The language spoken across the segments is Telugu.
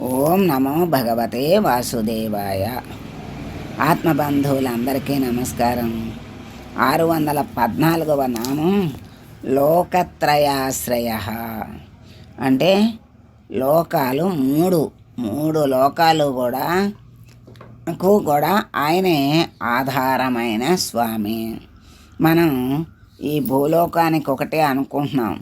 ఓం నమో భగవతే వాసుదేవాయ. ఆత్మబంధువులందరికీ నమస్కారం. ఆరు వందల పద్నాలుగవ నామం లోకత్రయాశ్రయ. అంటే లోకాలు మూడు మూడు లోకాలు కూడా కు కూడా ఆయనే ఆధారమైన స్వామి. మనం ఈ భూలోకానికి ఒకటే అనుకుంటున్నాం.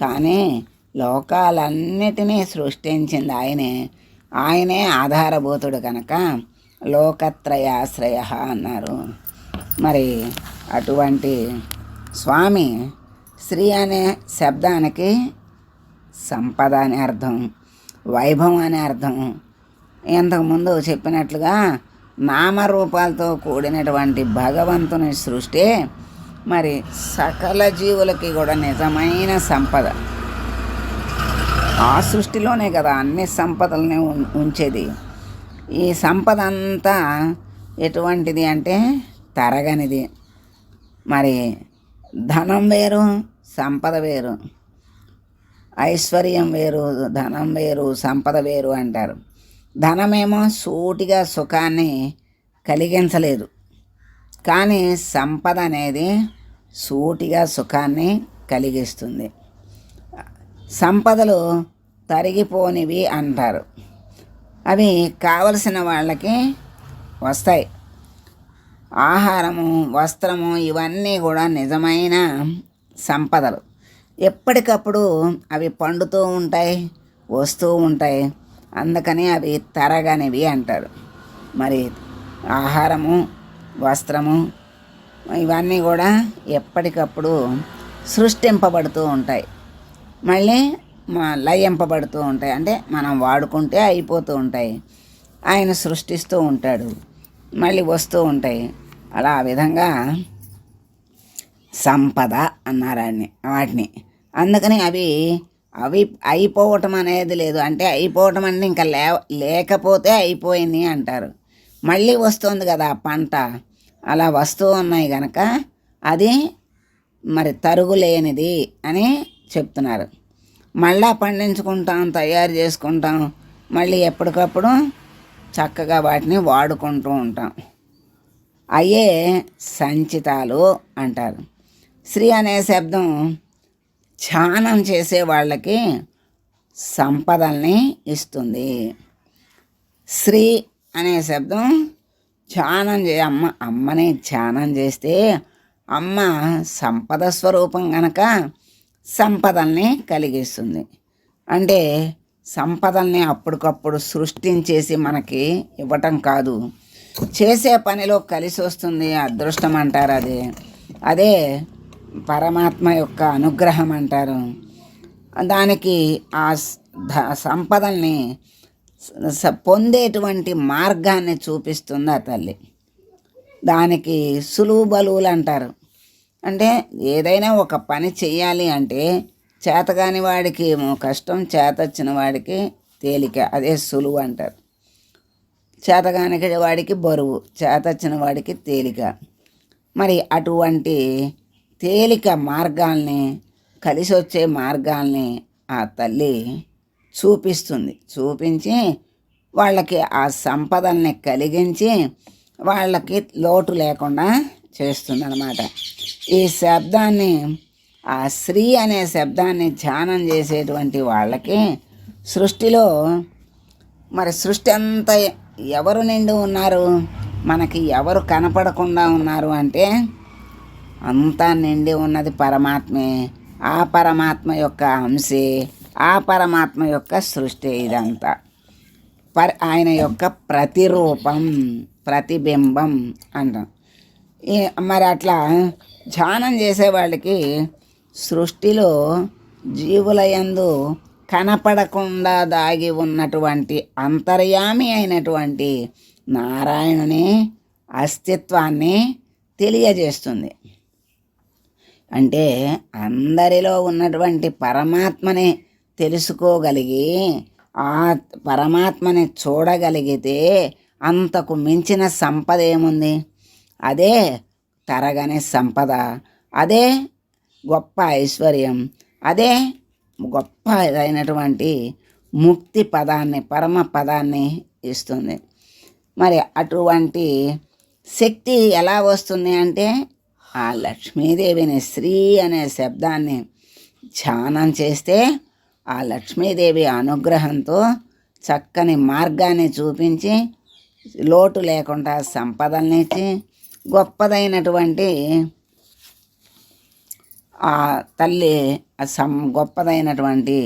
కానీ లోకాలన్నిటినీ సృష్టించింది ఆయనే. ఆయనే ఆధారభూతుడు కనుక లోకత్రయాశ్రయ అన్నారు. మరి అటువంటి స్వామి శ్రీ అనే శబ్దానికి సంపద అనే అర్థం వైభవం అనే అర్థం. ఇంతకుముందు చెప్పినట్లుగా నామరూపాలతో కూడినటువంటి భగవంతుని సృష్టి మరి సకల జీవులకి కూడా నిజమైన సంపద. ఆ సృష్టిలోనే కదా అన్ని సంపదల్ని ఉం- ఉంచేది. ఈ సంపద అంతా ఎటువంటిది అంటే తరగనిది. మరి ధనం వేరు సంపద వేరు. ఐశ్వర్యం వేరు ధనం వేరు సంపద వేరు అంటారు. ధనమేమో సూటిగా సుఖాన్ని కలిగించలేదు. కానీ సంపద అనేది సూటిగా సుఖాన్ని కలిగిస్తుంది. సంపదలు తరిగిపోనివి అంటారు. అవి కావలసిన వాళ్ళకి వస్తాయి. ఆహారము వస్త్రము ఇవన్నీ కూడా నిజమైన సంపదలు. ఎప్పటికప్పుడు అవి పండుతూ ఉంటాయి వస్తూ ఉంటాయి. అందుకని అవి తరగనివి అంటారు. మరి ఆహారము వస్త్రము ఇవన్నీ కూడా ఎప్పటికప్పుడు సృష్టింపబడుతూ ఉంటాయి. మళ్ళీ లయింపబడుతూ ఉంటాయి. అంటే మనం వాడుకుంటే అయిపోతూ ఉంటాయి. ఆయన సృష్టిస్తూ ఉంటాడు. మళ్ళీ వస్తూ ఉంటాయి. అలా ఆ విధంగా సంపద అన్నారాన్ని వాటిని. అందుకని అవి అవి అయిపోవటం అనేది లేదు. అంటే అయిపోవటం అంటే ఇంకా లే లేకపోతే అయిపోయింది అంటారు. మళ్ళీ వస్తుంది కదా పంట. అలా వస్తూ ఉన్నాయి కనుక అది మరి తరుగులేనిది అని చెప్తున్నారు. మళ్ళా పండించుకుంటాం తయారు చేసుకుంటాం. మళ్ళీ ఎప్పటికప్పుడు చక్కగా వాటిని వాడుకుంటూ ఉంటాం. అయ్యే సంచితాలు అంటారు. శ్రీ అనే శబ్దం ధ్యానం చేసే వాళ్ళకి సంపదల్ని ఇస్తుంది. శ్రీ అనే శబ్దం ధ్యానం చే అమ్మ అమ్మని ధ్యానం చేస్తే అమ్మ సంపద స్వరూపం గనక సంపదల్ని కలిగిస్తుంది. అంటే సంపదల్ని అప్పటికప్పుడు సృష్టించేసి మనకి ఇవ్వటం కాదు. చేసే పనిలో కలిసి వస్తుంది అదృష్టం అంటారు అది. అదే పరమాత్మ యొక్క అనుగ్రహం అంటారు దానికి ఆ సంపదల్ని పొందేటువంటి మార్గాన్ని చూపిస్తుంది ఆ తల్లి. దానికి సులువు బలువులు అంటారు అంటే ఏదైనా ఒక పని చేయాలి అంటే చేతగాని వాడికి ఏమో కష్టం చేతొచ్చిన వాడికి తేలిక అదే సులువు అంటారు. చేతగాని వాడికి బరువు చేతొచ్చిన వాడికి తేలిక. మరి అటువంటి తేలిక మార్గాల్ని కలిసి వచ్చే మార్గాల్ని ఆ తల్లి చూపిస్తుంది. చూపించి వాళ్ళకి ఆ సంపదల్ని కలిగించి వాళ్ళకి లోటు లేకుండా చేస్తుందన్నమాట. ఈ శబ్దాన్ని ఆ శ్రీ అనే శబ్దాన్ని ధ్యానం చేసేటువంటి వాళ్ళకి సృష్టిలో మరి సృష్టి అంతా ఎవరు నిండి ఉన్నారు? మనకి ఎవరు కనపడకుండా ఉన్నారు అంటే అంతా నిండి ఉన్నది పరమాత్మే. ఆ పరమాత్మ యొక్క అంశే ఆ పరమాత్మ యొక్క సృష్టి ఇదంతా. పర్ ఆయన యొక్క ప్రతిరూపం ప్రతిబింబం అంటాం. మరి అట్లా ధ్యానం చేసే వాళ్ళకి సృష్టిలో జీవుల యందు కనపడకుండా దాగి ఉన్నటువంటి అంతర్యామి అయినటువంటి నారాయణుని అస్తిత్వాన్ని తెలియజేస్తుంది. అంటే అందరిలో ఉన్నటువంటి పరమాత్మని తెలుసుకోగలిగి ఆ పరమాత్మని చూడగలిగితే అంతకు మించిన సంపద ఏముంది? అదే తరగని సంపద అదే గొప్ప ఐశ్వర్యం అదే గొప్ప అయినటువంటి ముక్తి పదాన్ని పరమ పదాన్ని ఇస్తుంది. మరి అటువంటి శక్తి ఎలా వస్తుంది అంటే ఆ లక్ష్మీదేవిని శ్రీ అనే శబ్దాన్ని ధ్యానం చేస్తే ఆ లక్ష్మీదేవి అనుగ్రహంతో చక్కని మార్గాన్ని చూపించి లోటు లేకుండా సంపదల్నిచ్చి గొప్పదైనటువంటి ఆ తల్లి సం గొప్పదైనటువంటి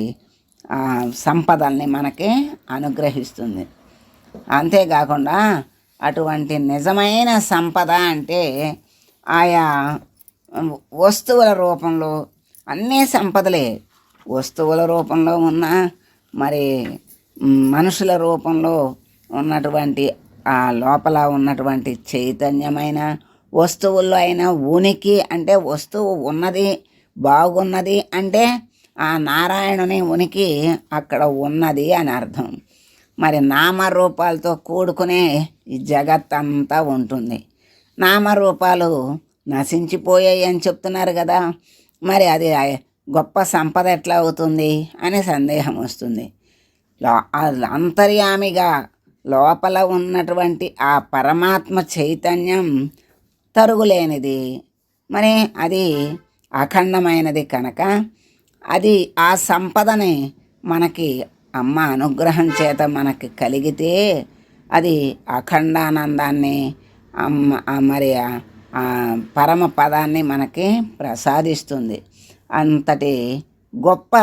ఆ సంపదల్ని మనకి అనుగ్రహిస్తుంది. అంతేకాకుండా అటువంటి నిజమైన సంపద అంటే ఆయా వస్తువుల రూపంలో అన్నీ సంపదలే. వస్తువుల రూపంలో ఉన్న మరి మనుషుల రూపంలో ఉన్నటువంటి ఆ లోపల ఉన్నటువంటి చైతన్యమైన వస్తువుల్లో అయినా ఉనికి అంటే వస్తువు ఉన్నది బాగున్నది అంటే ఆ నారాయణుని ఉనికి అక్కడ ఉన్నది అని అర్థం. మరి నామరూపాలతో కూడుకునే ఈ జగత్ అంతా ఉంటుంది. నామరూపాలు నశించిపోయాయి అని చెప్తున్నారు కదా మరి అది గొప్ప సంపద ఎట్లా అవుతుంది అనే సందేహం వస్తుంది. అంతర్యామిగా లోపల ఉన్నటువంటి ఆ పరమాత్మ చైతన్యం తరుగులేనిది. మరి అది అఖండమైనది కనుక అది ఆ సంపదని మనకి అమ్మ అనుగ్రహం చేత మనకి కలిగితే అది అఖండానందాన్ని అమ్మ మరి ఆ- పరమ పదాన్ని మనకి ప్రసాదిస్తుంది. అంతటి గొప్ప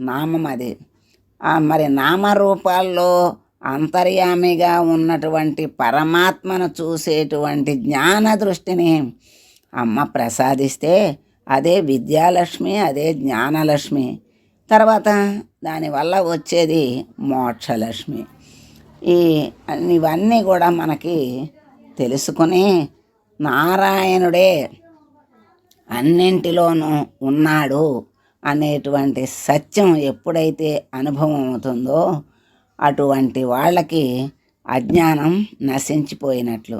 నామం అది. ఆ మరి నామరూపాల్లో అంతర్యామిగా ఉన్నటువంటి పరమాత్మను చూసేటువంటి జ్ఞాన దృష్టిని అమ్మ ప్రసాదిస్తే అదే విద్యాలక్ష్మి అదే జ్ఞానలక్ష్మి. తర్వాత దానివల్ల వచ్చేది మోక్షలక్ష్మి. ఈ ఇవన్నీ కూడా మనకి తెలుసుకుని నారాయణుడే అన్నింటిలోనూ ఉన్నాడు అనేటువంటి సత్యం ఎప్పుడైతే అనుభవం అవుతుందో అటువంటి వాళ్ళకి అజ్ఞానం నశించిపోయినట్లు.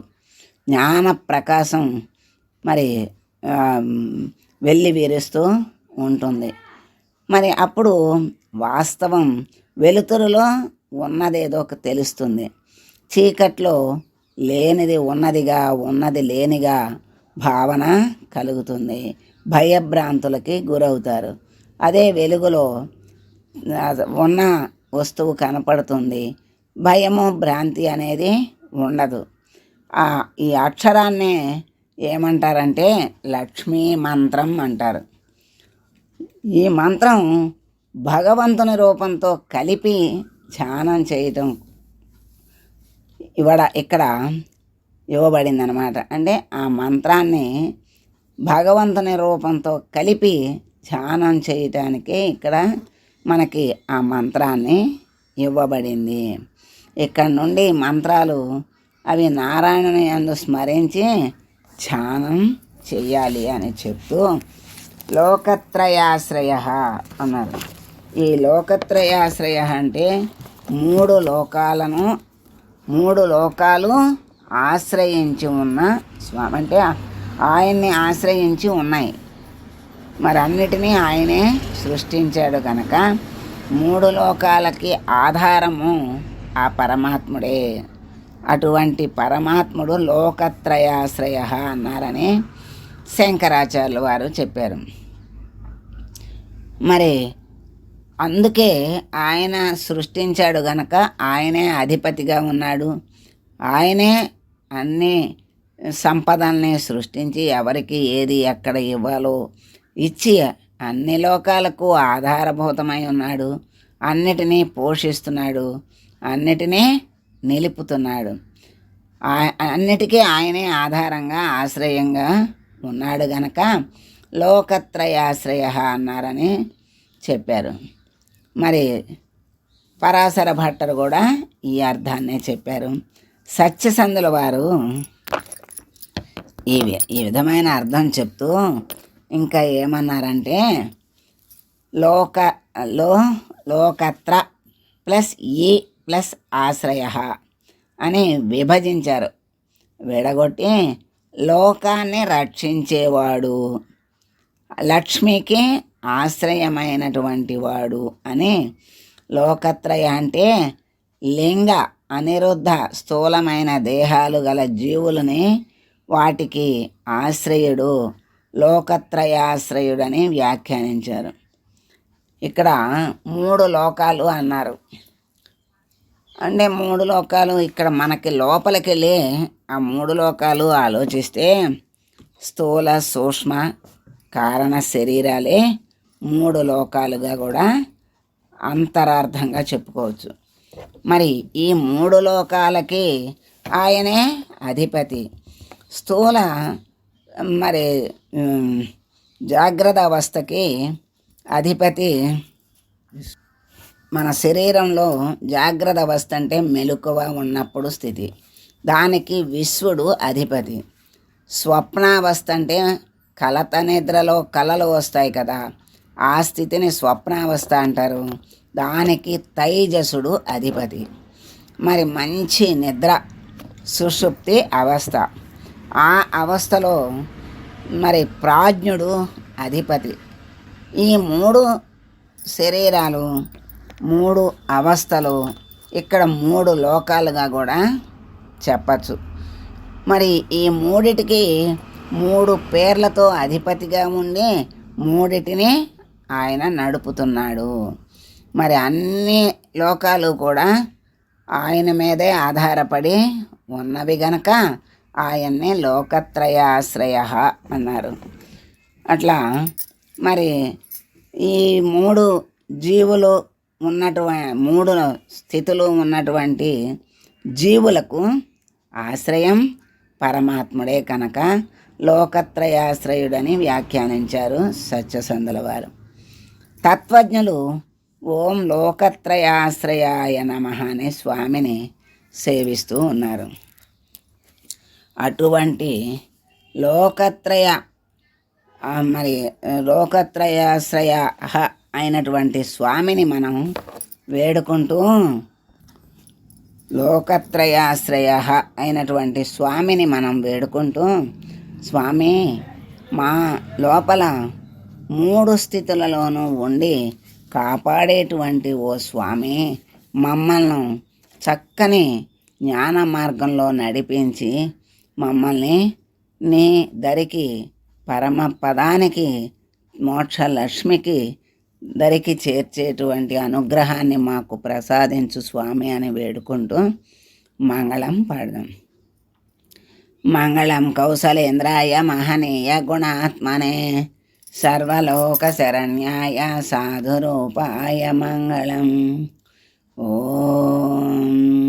జ్ఞాన ప్రకాశం మరి వెళ్ళి వీరుస్తూ ఉంటుంది. మరి అప్పుడు వాస్తవం వెలుతురులో ఉన్నదేదో ఒక తెలుస్తుంది. చీకట్లో లేనిది ఉన్నదిగా ఉన్నది లేనిగా భావన కలుగుతుంది. భయభ్రాంతులకి గురవుతారు. అదే వెలుగులో ఉన్న వస్తువు కనపడుతుంది. భయము భ్రాంతి అనేది ఉండదు. ఆ, ఈ అక్షరాన్నే ఏమంటారంటే లక్ష్మీ మంత్రం అంటారు. ఈ మంత్రం భగవంతుని రూపంతో కలిపి ధ్యానం చేయటం ఇవడ ఇక్కడ ఇవ్వబడిందనమాట అంటే ఆ మంత్రాన్ని భగవంతుని రూపంతో కలిపి ధ్యానం చేయటానికి ఇక్కడ మనకి ఆ మంత్రాన్ని ఇవ్వబడింది. ఇక్కడ నుండి మంత్రాలు అవి నారాయణుని అందు స్మరించి ధ్యానం చెయ్యాలి అని చెప్తూ లోకత్రయాశ్రయ అన్నారు. ఈ లోకత్రయాశ్రయ అంటే మూడు లోకాలను మూడు లోకాలు ఆశ్రయించి ఉన్న స్వామి అంటే ఆయన్ని ఆశ్రయించి ఉన్నాయి. మరి అన్నిటినీ ఆయనే సృష్టించాడు కనుక మూడు లోకాలకి ఆధారము ఆ పరమాత్ముడే. అటువంటి పరమాత్ముడు లోకత్రయాశ్రయ అన్నారని శంకరాచార్యులు వారు చెప్పారు. మరి అందుకే ఆయన సృష్టించాడు గనక ఆయనే అధిపతిగా ఉన్నాడు. ఆయనే అన్ని సంపదల్ని సృష్టించి ఎవరికి ఏది ఎక్కడ ఇవ్వాలో ఇచ్చి అన్ని లోకాలకు ఆధారభూతమై ఉన్నాడు. అన్నిటినీ పోషిస్తున్నాడు. అన్నిటినీ నిలుపుతున్నాడు. అన్నిటికీ ఆయనే ఆధారంగా ఆశ్రయంగా ఉన్నాడు గనక లోకత్రయాశ్రయ అన్నారని చెప్పారు. మరి పరాశర భట్టరు కూడా ఈ అర్థాన్నే చెప్పారు. సత్యసంధుల వారు ఈ వి- ఈ విధమైన అర్థం చెప్తూ ఇంకా ఏమన్నారంటే లోక లో లోకత్ర ప్లస్ ఈ ప్లస్ ఆశ్రయ అని విభజించారు. విడగొట్టి లోకాన్ని రక్షించేవాడు లక్ష్మికి ఆశ్రయమైనటువంటి వాడు అని లోకత్రయ అంటే లింగ అనిరుద్ధ స్థూలమైన దేహాలు గల జీవులని వాటికి ఆశ్రయుడు. లోకత్రయాశ్రయుడని వ్యాఖ్యానించారు. ఇక్కడ మూడు లోకాలు అన్నారు. అంటే మూడు లోకాలు ఇక్కడ మనకి లోపలికి వెళ్ళి ఆ మూడు లోకాలు ఆలోచిస్తే స్థూల సూక్ష్మ కారణ శరీరాలే మూడు లోకాలుగా కూడా అంతరార్థంగా చెప్పుకోవచ్చు. మరి ఈ మూడు లోకాలకి ఆయనే అధిపతి. స్థూల మరి జాగ్రత్త అవస్థకి అధిపతి. మన శరీరంలో జాగ్రత్త అవస్థ అంటే మెలకువ ఉన్నప్పుడు స్థితి. దానికి విశ్వడు అధిపతి. స్వప్నావస్థ అంటే కలత నిద్రలో కలలు వస్తాయి కదా ఆ స్థితిని స్వప్నావస్థ అంటారు. దానికి తైజసుడు అధిపతి. మరి మంచి నిద్ర సుషుప్తి అవస్థ. ఆ అవస్థలో మరి ప్రాజ్ఞుడు అధిపతి. ఈ మూడు శరీరాలు మూడు అవస్థలు ఇక్కడ మూడు లోకాలుగా కూడా చెప్పచ్చు. మరి ఈ మూడిటికి మూడు పేర్లతో అధిపతిగా ఉండి మూడిటిని ఆయన నడుపుతున్నాడు. మరి అన్ని లోకాలు కూడా ఆయన మీదే ఆధారపడి ఉన్నవి గనక ఆయన్నే లోకత్రయాశ్రయ అన్నారు. అట్లా మరి ఈ మూడు జీవులు ఉన్నటువంటి మూడు స్థితులు ఉన్నటువంటి జీవులకు ఆశ్రయం పరమాత్ముడే కనుక లోకత్రయాశ్రయుడని వ్యాఖ్యానించారు సత్యసంధుల వారు. తత్వజ్ఞులు ఓం లోకత్రయాశ్రయాయ నమ అనే స్వామిని సేవిస్తూ ఉన్నారు. అటువంటి లోకత్రయ మరి లోకత్రయాశ్రయ అయినటువంటి స్వామిని మనం వేడుకుంటూ లోకత్రయాశ్రయ అయినటువంటి స్వామిని మనం వేడుకుంటూ స్వామి మా లోపల మూడు స్థితులలోనూ ఉండి కాపాడేటువంటి ఓ స్వామి మమ్మల్ని చక్కని జ్ఞాన మార్గంలో నడిపించి మమ్మల్ని నీ దరికి పరమ పదానికి మోక్ష లక్ష్మికి దరికి చేర్చేటువంటి అనుగ్రహాన్ని మాకు ప్రసాదించు స్వామి అని వేడుకుంటూ మంగళం పాడదాం. మంగళం కౌసలేంద్రాయ మహనీయ గుణాత్మనే సర్వలోక శరణ్యాయ సాధురూపాయ మంగళం. ఓం